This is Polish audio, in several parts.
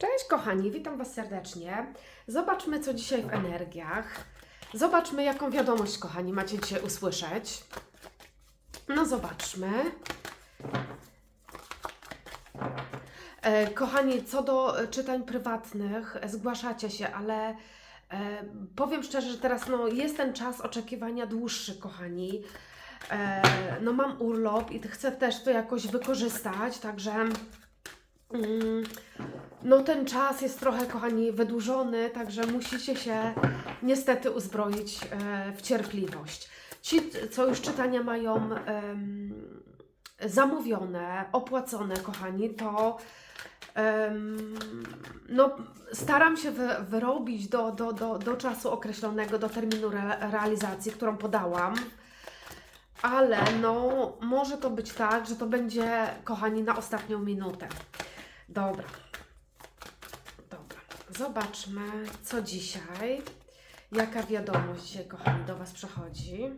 Cześć kochani, witam Was serdecznie. Zobaczmy, co dzisiaj w energiach. Zobaczmy, jaką wiadomość, kochani, macie dzisiaj usłyszeć. No, zobaczmy. E, kochani, co do czytań prywatnych, zgłaszacie się, ale e, powiem szczerze, że teraz no, jest ten czas oczekiwania dłuższy, kochani. E, no, mam urlop i chcę też to jakoś wykorzystać, także. Mm, no ten czas jest trochę, kochani, wydłużony, także musicie się niestety uzbroić e, w cierpliwość. Ci, co już czytania mają zamówione, opłacone, kochani, to no, staram się wy, wyrobić do, do, do, do czasu określonego, do terminu re, realizacji, którą podałam. Ale no, może to być tak, że to będzie, kochani, na ostatnią minutę. Dobra. Dobra. Zobaczmy, co dzisiaj. Jaka wiadomość dzisiaj, kochani, do Was przychodzi.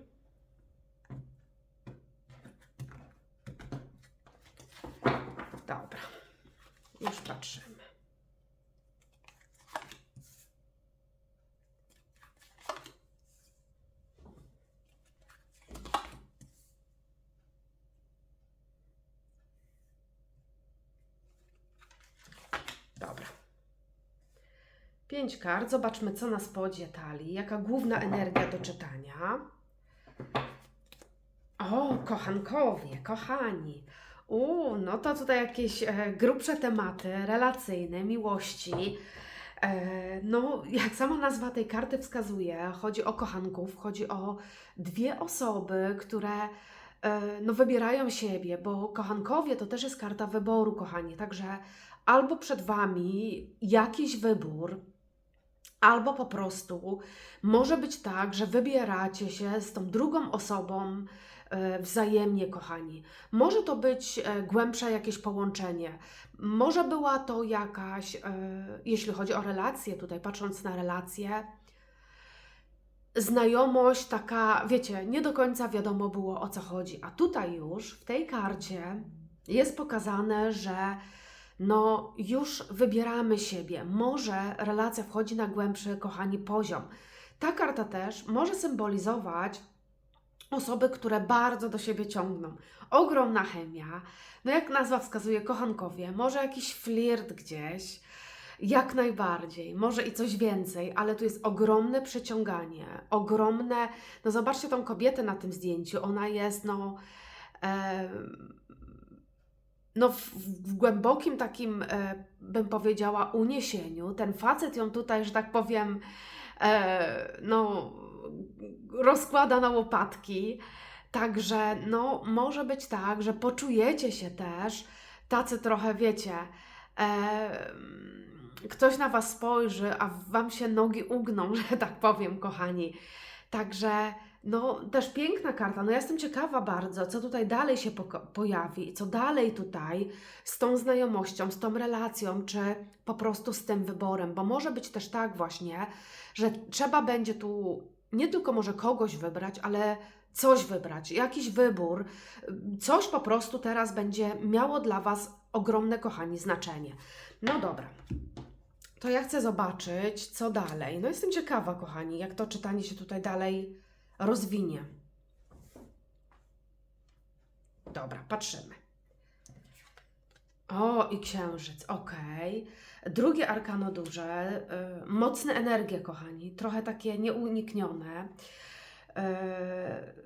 Dobra. Już patrzymy. Dobra. Pięć kart. Zobaczmy, co nas podzie talii. Jaka główna energia do czytania. O, kochankowie, kochani. U, no to tutaj jakieś e, grubsze tematy relacyjne, miłości. E, no, jak sama nazwa tej karty wskazuje, chodzi o kochanków, chodzi o dwie osoby, które e, no, wybierają siebie, bo kochankowie to też jest karta wyboru, kochani. Także albo przed Wami jakiś wybór, albo po prostu może być tak, że wybieracie się z tą drugą osobą e, wzajemnie, kochani. Może to być e, głębsze jakieś połączenie. Może była to jakaś, e, jeśli chodzi o relacje, tutaj patrząc na relacje, znajomość taka, wiecie, nie do końca wiadomo było o co chodzi. A tutaj już w tej karcie jest pokazane, że no już wybieramy siebie. Może relacja wchodzi na głębszy, kochani, poziom. Ta karta też może symbolizować osoby, które bardzo do siebie ciągną. Ogromna chemia. No jak nazwa wskazuje, kochankowie, może jakiś flirt gdzieś. Jak najbardziej, może i coś więcej, ale tu jest ogromne przyciąganie, ogromne. No zobaczcie tą kobietę na tym zdjęciu, ona jest no. em, no w, w głębokim takim, e, bym powiedziała, uniesieniu. Ten facet ją tutaj, że tak powiem, e, no, rozkłada na łopatki. Także no, może być tak, że poczujecie się też tacy trochę, wiecie, e, ktoś na Was spojrzy, a Wam się nogi ugną, że tak powiem, kochani. Także no, też piękna karta. No, ja jestem ciekawa bardzo, co tutaj dalej się pojawi co dalej tutaj z tą znajomością, z tą relacją, czy po prostu z tym wyborem, bo może być też tak właśnie, że trzeba będzie tu nie tylko może kogoś wybrać, ale coś wybrać, jakiś wybór, coś po prostu teraz będzie miało dla Was ogromne, kochani, znaczenie. No dobra. To ja chcę zobaczyć, co dalej. No jestem ciekawa, kochani, jak to czytanie się tutaj dalej rozwinie. Dobra, patrzymy. O, i księżyc, okej. Drugie arkano duże, y, mocne energie, kochani, trochę takie nieuniknione. Y,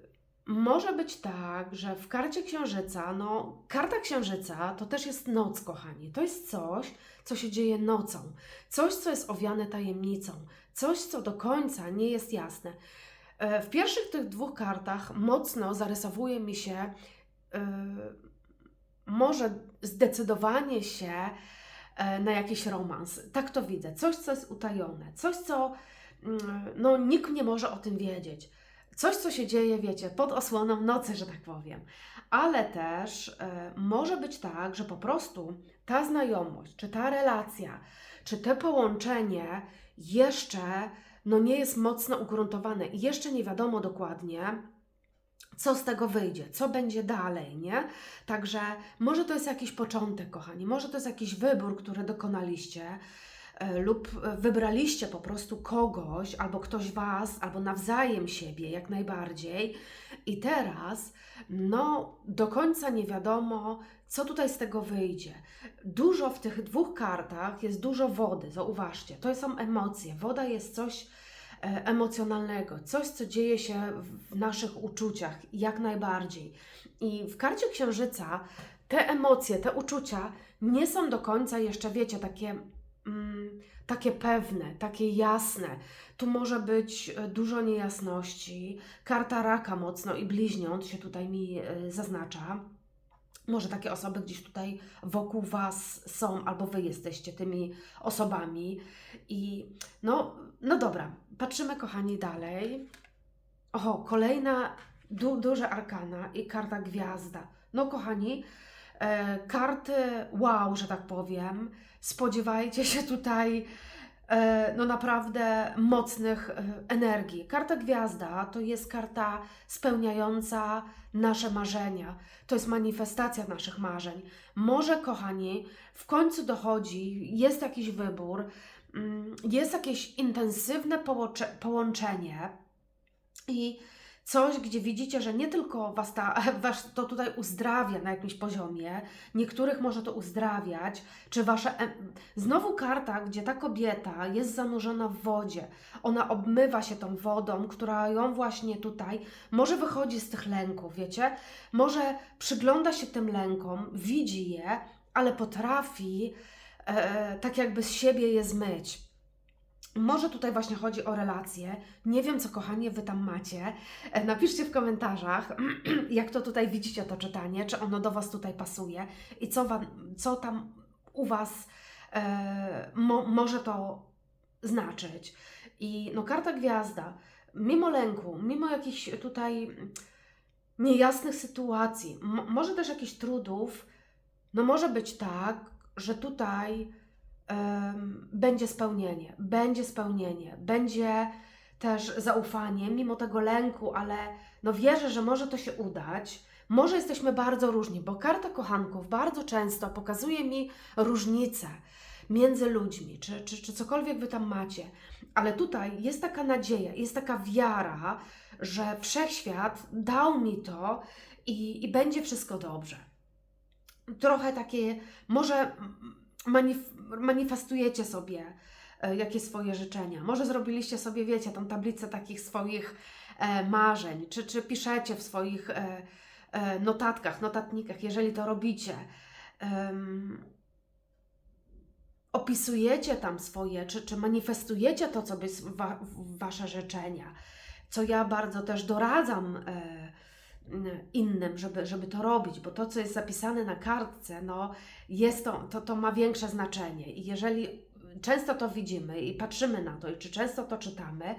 może być tak, że w karcie księżyca, no, karta księżyca to też jest noc, kochani. To jest coś, co się dzieje nocą. Coś, co jest owiane tajemnicą. Coś, co do końca nie jest jasne. E, W pierwszych tych dwóch kartach mocno zarysowuje mi się e, może zdecydowanie się e, na jakiś romans. Tak to widzę. Coś, co jest utajone. Coś, co mm, no, nikt nie może o tym wiedzieć. Coś, co się dzieje, wiecie, pod osłoną nocy, że tak powiem. Ale też może być tak, że po prostu ta znajomość, czy ta relacja, czy to połączenie jeszcze no nie jest mocno ugruntowane i jeszcze nie wiadomo dokładnie, co z tego wyjdzie, co będzie dalej, nie? Także może to jest jakiś początek, kochani, może to jest jakiś wybór, który dokonaliście, e, lub e, wybraliście po prostu kogoś, albo ktoś Was, albo nawzajem siebie, jak najbardziej. I teraz, no, do końca nie wiadomo, co tutaj z tego wyjdzie. Dużo w tych dwóch kartach jest dużo wody, zauważcie, to są emocje. Woda jest coś e, emocjonalnego, coś, co dzieje się w naszych uczuciach, jak najbardziej. I w karcie księżyca te emocje, te uczucia nie są do końca jeszcze, wiecie, takie, mm, takie pewne, takie jasne. Tu może być e, dużo niejasności. Karta raka mocno i bliźniąt się tutaj mi e, zaznacza. Może takie osoby gdzieś tutaj wokół Was są, albo Wy jesteście tymi osobami. I no, no dobra, patrzymy, kochani, dalej. Oho, kolejna du duża arkana i karta gwiazda. No, kochani, e, karty wow, że tak powiem. Spodziewajcie się tutaj no naprawdę mocnych e, energii. Karta gwiazda to jest karta spełniająca nasze marzenia. To jest manifestacja naszych marzeń. Może, kochani, w końcu dochodzi, jest jakiś wybór, mm, jest jakieś intensywne połączenie i coś, gdzie widzicie, że nie tylko was, ta, was to tutaj uzdrawia na jakimś poziomie, niektórych może to uzdrawiać, czy wasze. Znowu karta, gdzie ta kobieta jest zanurzona w wodzie. Ona obmywa się tą wodą, która ją właśnie tutaj może wychodzi z tych lęków, wiecie? Może przygląda się tym lękom, widzi je, ale potrafi e, tak jakby z siebie je zmyć. Może tutaj właśnie chodzi o relacje. Nie wiem, co kochanie Wy tam macie. E, Napiszcie w komentarzach, jak to tutaj widzicie to czytanie, czy ono do Was tutaj pasuje i co, wam, co tam u Was e, mo, może to znaczyć. I no, karta gwiazda, mimo lęku, mimo jakichś tutaj niejasnych sytuacji, może też jakichś trudów, no może być tak, że tutaj em, będzie spełnienie, będzie spełnienie, będzie też zaufanie, mimo tego lęku, ale no wierzę, że może to się udać. Może jesteśmy bardzo różni, bo karta kochanków bardzo często pokazuje mi różnice między ludźmi, czy, czy, czy cokolwiek wy tam macie. Ale tutaj jest taka nadzieja, jest taka wiara, że wszechświat dał mi to i, i będzie wszystko dobrze. Trochę takie, może manif manifestujecie sobie e, jakie swoje życzenia. Może zrobiliście sobie, wiecie, tą tablicę takich swoich e, marzeń, czy, czy piszecie w swoich e, notatkach, notatnikach, jeżeli to robicie. Opisujecie tam swoje, czy, czy manifestujecie to, co by wa, wasze życzenia, co ja bardzo też doradzam innym, żeby, żeby to robić, bo to, co jest zapisane na kartce, no, jest to, to, to ma większe znaczenie. I jeżeli często to widzimy i patrzymy na to, i czy często to czytamy,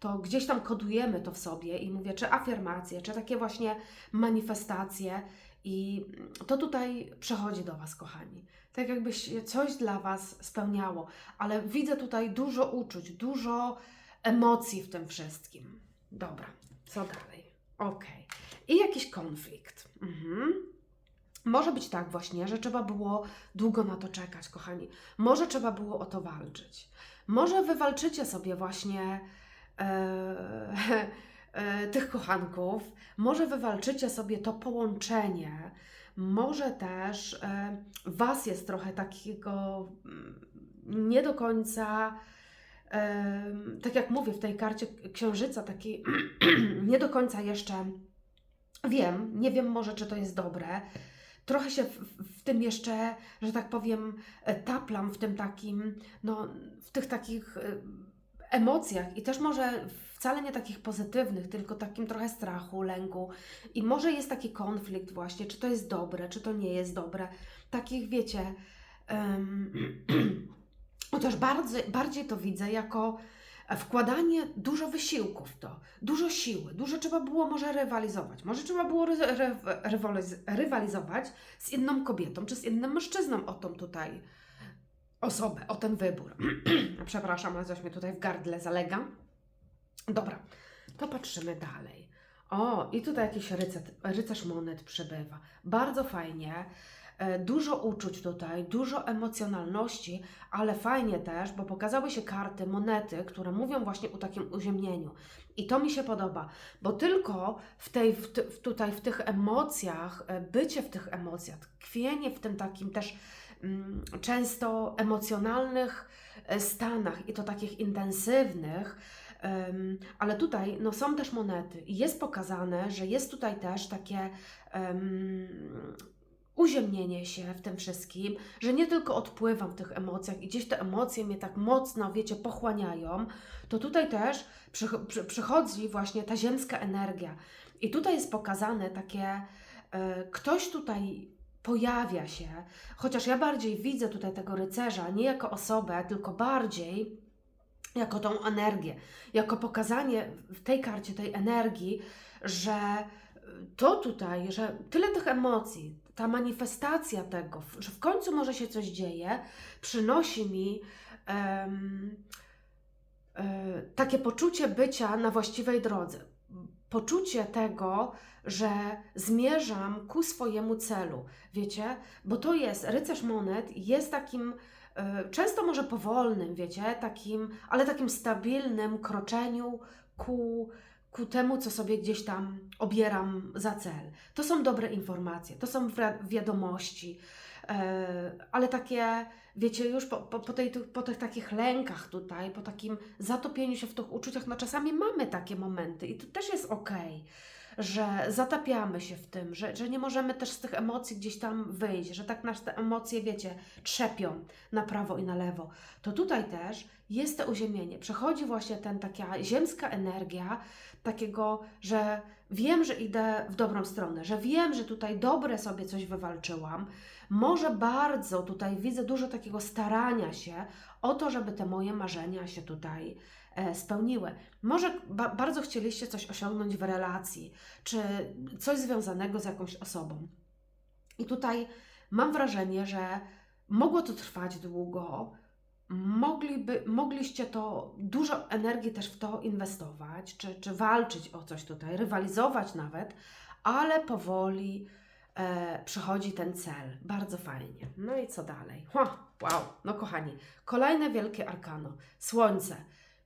to gdzieś tam kodujemy to w sobie i mówię, czy afirmacje, czy takie właśnie manifestacje. I to tutaj przechodzi do Was, kochani. Tak jakby się coś dla Was spełniało, ale widzę tutaj dużo uczuć, dużo emocji w tym wszystkim. Dobra, co dalej? Okej. I jakiś konflikt. Mhm. Może być tak właśnie, że trzeba było długo na to czekać, kochani. Może trzeba było o to walczyć. Może wy walczycie sobie właśnie e, e, tych kochanków. Może wy walczycie sobie to połączenie. Może też e, was jest trochę takiego mm, nie do końca. Tak jak mówię w tej karcie księżyca, taki nie do końca jeszcze wiem, nie wiem może, czy to jest dobre. Trochę się w, w tym jeszcze, że tak powiem, e, taplam w tym takim, no, w tych takich e, emocjach i też może wcale nie takich pozytywnych, tylko takim trochę strachu, lęku. I może jest taki konflikt właśnie, czy to jest dobre, czy to nie jest dobre. Takich, wiecie, um, chociaż bardzo, bardziej to widzę jako wkładanie dużo wysiłku w to, dużo siły, dużo trzeba było może rywalizować. Może trzeba było ry, ry, rywaliz, rywalizować z inną kobietą czy z innym mężczyzną o tą tutaj osobę, o ten wybór. Przepraszam, ale coś mnie tutaj w gardle zalega. Dobra, to patrzymy dalej. O, i tutaj jakiś rycerz, rycerz monet przybywa. Bardzo fajnie. E, Dużo uczuć tutaj, dużo emocjonalności, ale fajnie też, bo pokazały się karty, monety, które mówią właśnie o takim uziemnieniu. I to mi się podoba, bo tylko w tej, w tutaj w tych emocjach, e, bycie w tych emocjach, tkwienie w tym takim też mm, często emocjonalnych e, stanach i to takich intensywnych, Em, ale tutaj no, są też monety i jest pokazane, że jest tutaj też takie em, uziemnienie się w tym wszystkim, że nie tylko odpływam w tych emocjach i gdzieś te emocje mnie tak mocno, wiecie, pochłaniają, to tutaj też przych- przy, przychodzi właśnie ta ziemska energia. I tutaj jest pokazane takie, e, ktoś tutaj pojawia się, chociaż ja bardziej widzę tutaj tego rycerza nie jako osobę, tylko bardziej jako tą energię, jako pokazanie w tej karcie tej energii, że to tutaj, że tyle tych emocji, ta manifestacja tego, że w końcu może się coś dzieje, przynosi mi em, e, takie poczucie bycia na właściwej drodze. Poczucie tego, że zmierzam ku swojemu celu. Wiecie? Bo to jest, rycerz monet jest takim e, często może powolnym, wiecie, takim, ale takim stabilnym kroczeniu ku, ku temu, co sobie gdzieś tam obieram za cel. To są dobre informacje, to są wi- wiadomości, e, ale takie, wiecie, już po, po, po, tej, po tych takich lękach tutaj, po takim zatopieniu się w tych uczuciach, no czasami mamy takie momenty i to też jest okej że zatapiamy się w tym, że, że nie możemy też z tych emocji gdzieś tam wyjść, że tak nas te emocje, wiecie, trzepią na prawo i na lewo. To tutaj też jest to uziemienie. Przechodzi właśnie ten taka ziemska energia, takiego, że wiem, że idę w dobrą stronę, że wiem, że tutaj dobre sobie coś wywalczyłam. Może bardzo tutaj widzę dużo takiego starania się o to, żeby te moje marzenia się tutaj spełniły. Może ba bardzo chcieliście coś osiągnąć w relacji, czy coś związanego z jakąś osobą. I tutaj mam wrażenie, że mogło to trwać długo, mogliby, mogliście to dużo energii też w to inwestować, czy, czy walczyć o coś tutaj, rywalizować nawet, ale powoli e, przychodzi ten cel. Bardzo fajnie. No i co dalej? Ha, wow, no kochani, kolejne wielkie arkano. Słońce,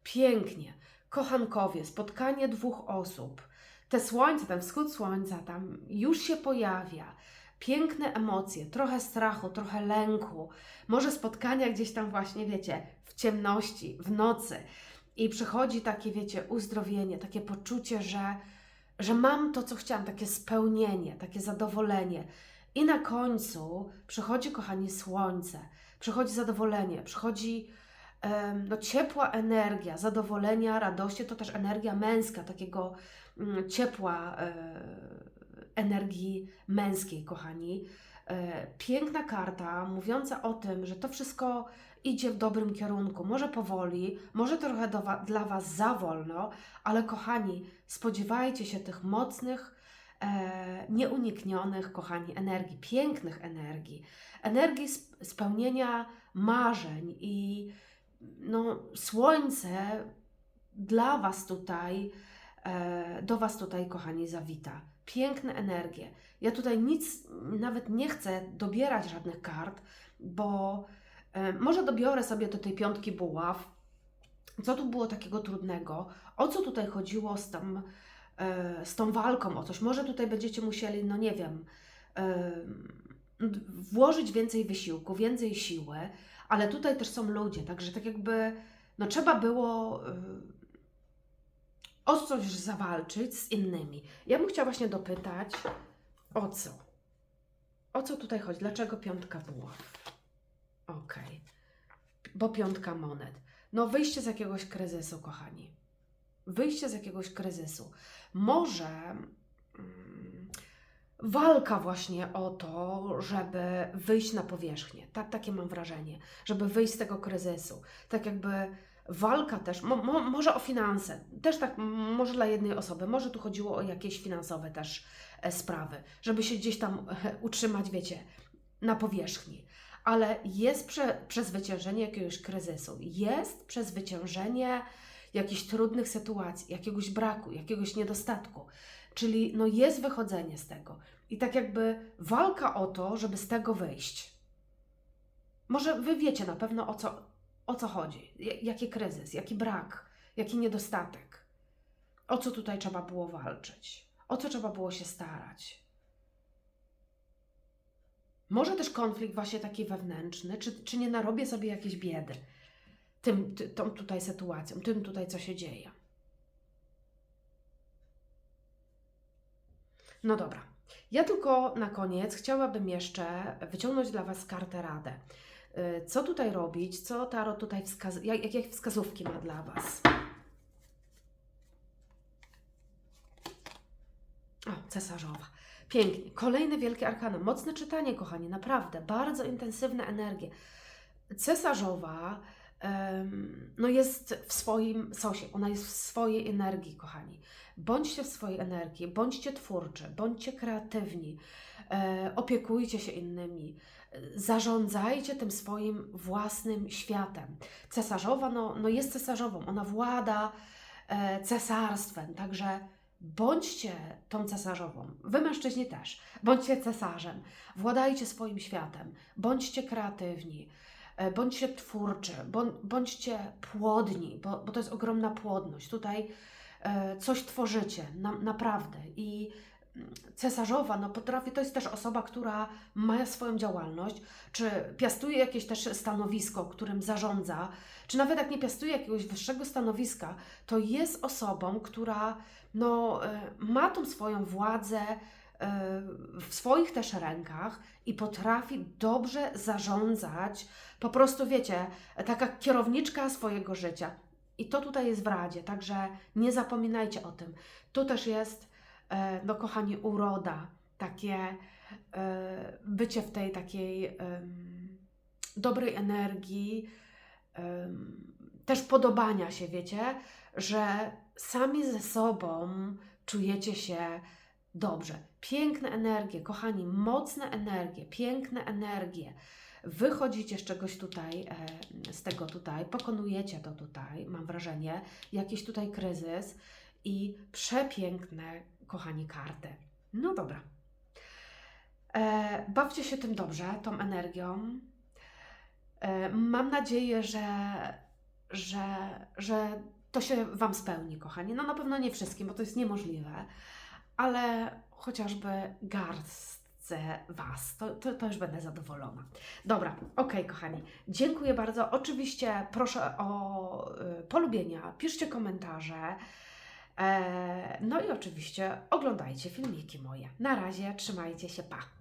pięknie, kochankowie, spotkanie dwóch osób. Te słońce, ten wschód słońca tam już się pojawia. Piękne emocje, trochę strachu, trochę lęku, może spotkania gdzieś tam właśnie, wiecie, w ciemności, w nocy. I przychodzi takie, wiecie, uzdrowienie, takie poczucie, że, że mam to, co chciałam, takie spełnienie, takie zadowolenie. I na końcu przychodzi, kochani, słońce, przychodzi zadowolenie, przychodzi no, ciepła energia, zadowolenia, radości, to też energia męska, takiego mm, ciepła e, energii męskiej, kochani. E, Piękna karta, mówiąca o tym, że to wszystko idzie w dobrym kierunku. Może powoli, może trochę do dla Was za wolno, ale kochani, spodziewajcie się tych mocnych, e, nieuniknionych, kochani, energii, pięknych energii, energii sp- spełnienia marzeń i no, słońce dla Was tutaj, e, do Was tutaj, kochani, zawita. Piękne energie. Ja tutaj nic, nawet nie chcę dobierać żadnych kart, bo e, może dobiorę sobie do tej piątki buław. Co tu było takiego trudnego? O co tutaj chodziło z tą, e, z tą walką o coś? Może tutaj będziecie musieli, no nie wiem, włożyć więcej wysiłku, więcej siły, ale tutaj też są ludzie, także tak jakby no trzeba było y, o coś zawalczyć z innymi. Ja bym chciała właśnie dopytać, o co? O co tutaj chodzi? Dlaczego piątka buław? Okej. Bo piątka monet. No wyjście z jakiegoś kryzysu, kochani. Wyjście z jakiegoś kryzysu. Może mm, walka właśnie o to, żeby wyjść na powierzchnię. Tak, takie mam wrażenie, żeby wyjść z tego kryzysu. Tak jakby walka też, mo, mo, może o finanse, też tak, może dla jednej osoby, może tu chodziło o jakieś finansowe też e, sprawy, żeby się gdzieś tam e, utrzymać, wiecie, na powierzchni. Ale jest prze, przezwyciężenie jakiegoś kryzysu, jest przezwyciężenie jakichś trudnych sytuacji, jakiegoś braku, jakiegoś niedostatku. Czyli no jest wychodzenie z tego. I tak jakby walka o to, żeby z tego wyjść. Może wy wiecie na pewno o co, o co chodzi. Jaki kryzys, jaki brak, jaki niedostatek. O co tutaj trzeba było walczyć. O co trzeba było się starać. Może też konflikt właśnie taki wewnętrzny, czy, czy nie narobię sobie jakiejś biedy tym, ty, tą tutaj sytuacją, tym tutaj, co się dzieje. No dobra. Ja tylko na koniec chciałabym jeszcze wyciągnąć dla Was kartę radę. Y, Co tutaj robić? Co Tarot tutaj wskaz... jak, jakie wskazówki ma dla Was? O, cesarzowa. Pięknie. Kolejne wielkie arkana. Mocne czytanie, kochani, naprawdę. Bardzo intensywne energie. Cesarzowa no jest w swoim sosie, ona jest w swojej energii, kochani. Bądźcie w swojej energii, bądźcie twórczy, bądźcie kreatywni, e, opiekujcie się innymi, zarządzajcie tym swoim własnym światem. Cesarzowa no, no jest cesarzową, ona włada e, cesarstwem, także bądźcie tą cesarzową. Wy mężczyźni też, bądźcie cesarzem, władajcie swoim światem, bądźcie kreatywni. E, Bądźcie twórczy, bądź, bądźcie płodni, bo, bo to jest ogromna płodność. Tutaj e, coś tworzycie, na, naprawdę. I mm, cesarzowa, no potrafi, to jest też osoba, która ma swoją działalność, czy piastuje jakieś też stanowisko, którym zarządza, czy nawet jak nie piastuje jakiegoś wyższego stanowiska, to jest osobą, która no, e, ma tą swoją władzę w swoich też rękach i potrafi dobrze zarządzać, po prostu wiecie, taka kierowniczka swojego życia. I to tutaj jest w Radzie, także nie zapominajcie o tym. Tu też jest, e, no kochani, uroda, takie e, bycie w tej takiej dobrej energii, też podobania się, wiecie, że sami ze sobą czujecie się dobrze. Piękne energie, kochani, mocne energie, piękne energie. Wychodzicie z czegoś tutaj, e, z tego tutaj, pokonujecie to tutaj, mam wrażenie, jakiś tutaj kryzys i przepiękne, kochani, karty. No dobra. E, bawcie się tym dobrze, tą energią. E, mam nadzieję, że, że, że to się Wam spełni, kochani. No na pewno nie wszystkim, bo to jest niemożliwe, ale chociażby garstce Was, to, to, to już będę zadowolona. Dobra, okej, kochani. Dziękuję bardzo. Oczywiście proszę o y, polubienia, piszcie komentarze. E, no i oczywiście oglądajcie filmiki moje. Na razie, trzymajcie się, pa!